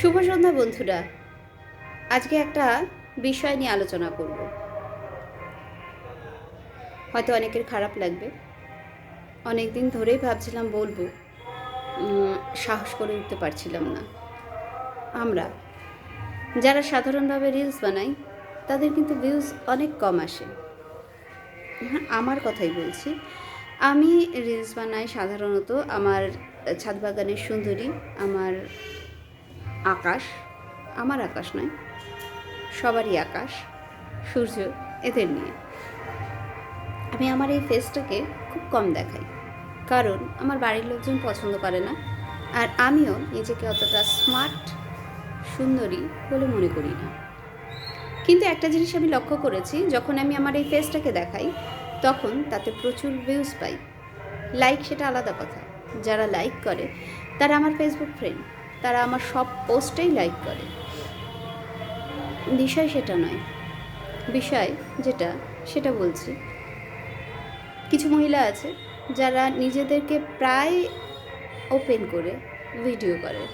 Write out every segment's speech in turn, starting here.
শুভ সন্ধ্যা, বন্ধুরা। আজকে একটা বিষয় নিয়ে আলোচনা করব। হয়তো অনেকের খারাপ লাগবে। অনেক দিন ধরেই ভাবছিলাম বলব সাহস করে উঠতে পারছিলাম না। আমরা, যারা সাধারণভাবে রিলস বানাই, তাদের কিন্তু ভিউজ অনেক কম আসে। হ্যাঁ আমার কথাই বলছি, আমি রিলস বানাই সাধারণত আমার ছাদ বাগানের সুন্দরী, আমার আকাশ, আমার আকাশ নয়, সবারই আকাশ, সূর্য এদের নিয়ে। আমি আমার এই ফেসটাকে খুব কম দেখাই, কারণ আমার বাড়ির লোকজন পছন্দ করে না, আর আমিও নিজেকে অতটা স্মার্ট সুন্দরী বলে মনে করি না। কিন্তু একটা জিনিস আমি লক্ষ্য করেছি, যখন আমি আমার এই ফেসটাকে দেখাই, তখন তাতে প্রচুর ভিউজ পাই। লাইক সেটা আলাদা কথা, যারা লাইক করে, তারা আমার ফেসবুক ফ্রেন্ড তারা আমার সব পোস্টেই লাইক করে। বিষয় সেটা নয়। বিষয় যেটা, সেটা বলছি। কিছু মহিলা আছে যারা নিজেদেরকে প্রায় ওপেন করে ভিডিও করে।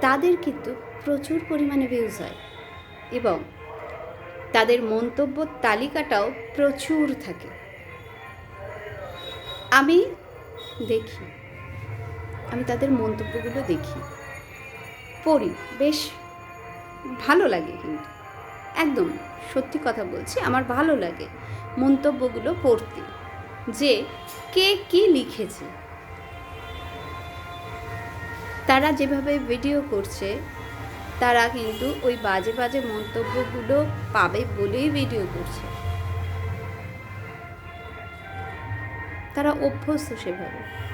তাদের কিন্তু প্রচুর পরিমাণে ভিউজ হয় এবং তাদের মন্তব্য তালিকাটাও প্রচুর থাকে। আমি দেখি। আমি তাদের মন্তব্যগুলো দেখি। পড়ি। বেশ ভালো লাগে কিন্তু। একদম সত্যি কথা বলছি, আমার ভালো লাগে মন্তব্যগুলো পড়তে। যে কে কি লিখেছে। তারা যেভাবে ভিডিও করছে, তারা কিন্তু ওই বাজে বাজে মন্তব্যগুলো পাবে বলেই ভিডিও করছে। তারা অভ্যস্ত সেভাবে।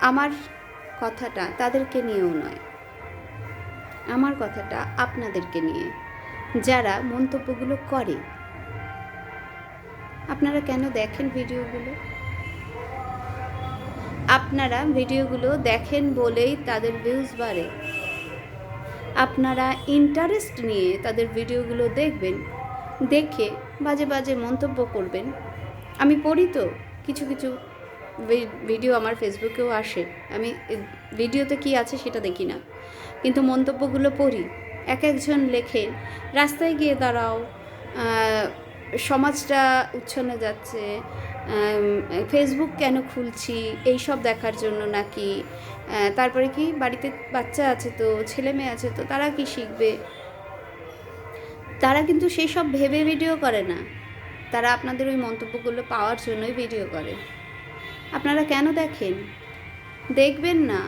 আমার কথাটা তাদেরকে নিয়েও নয়। আমার কথাটা আপনাদেরকে নিয়ে। যারা মন্তব্যগুলো করে, আপনারা কেন দেখেন ভিডিওগুলো? আপনারা ভিডিওগুলো দেখেন বলেই তাদের ভিউজ বাড়ে। আপনারা ইন্টারেস্ট নিয়ে তাদের ভিডিওগুলো দেখবেন, দেখে বাজে বাজে মন্তব্য করবেন। আমি পড়ি তো কিছু কিছু ভিডিও আমার ফেসবুকেও আসে। আমি ভিডিওতে কি আছে সেটা দেখি না। কিন্তু মন্তব্যগুলো পড়ি। এক একজন লেখে রাস্তায় গিয়ে দাঁড়াও সমাজটা উচ্ছনে যাচ্ছে ফেসবুক কেন খুলছি, এই সব দেখার জন্য নাকি তারপরে কি বাড়িতে বাচ্চা আছে তো, ছেলে মেয়ে আছে তো, তারা কি শিখবে? তারা কিন্তু সেই সব ভেবে ভিডিও করে না। তারা আপনাদের ওই মন্তব্যগুলো পাওয়ার জন্যই ভিডিও করে। আপনারা কেন দেখেন? দেখবেন না।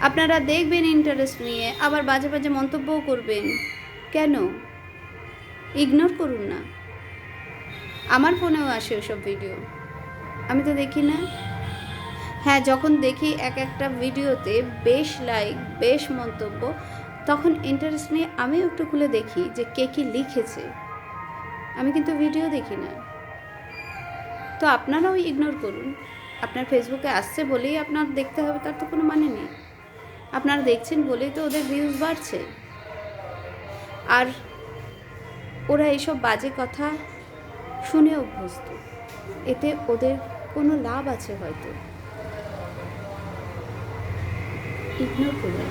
আপনারা দেখবেন ইন্টারেস্ট নিয়ে আবার বাজে বাজে মন্তব্যও করবেন। কেন? ইগনোর করুন না। আমার ফোনেও আসে ওসব ভিডিও আমি তো দেখি না। হ্যাঁ যখন দেখি এক একটা ভিডিওতে বেশ লাইক বেশ মন্তব্য, তখন ইন্টারেস্ট নিয়ে আমিও একটু খুলে দেখি যে কে কী লিখেছে। আমি কিন্তু ভিডিও দেখি না। তো আপনারাও ইগনোর করুন। আপনার ফেসবুকে আসছে বলেই আপনার দেখতে হবে, তার তো কোনো মানে নেই। আপনারা দেখছেন বলেই তো ওদের ভিউজ বাড়ছে। আর ওরা এইসব বাজে কথা শুনে অভ্যস্ত। এতে ওদের কোনো লাভ আছে হয়তো। ইগনোর করুন।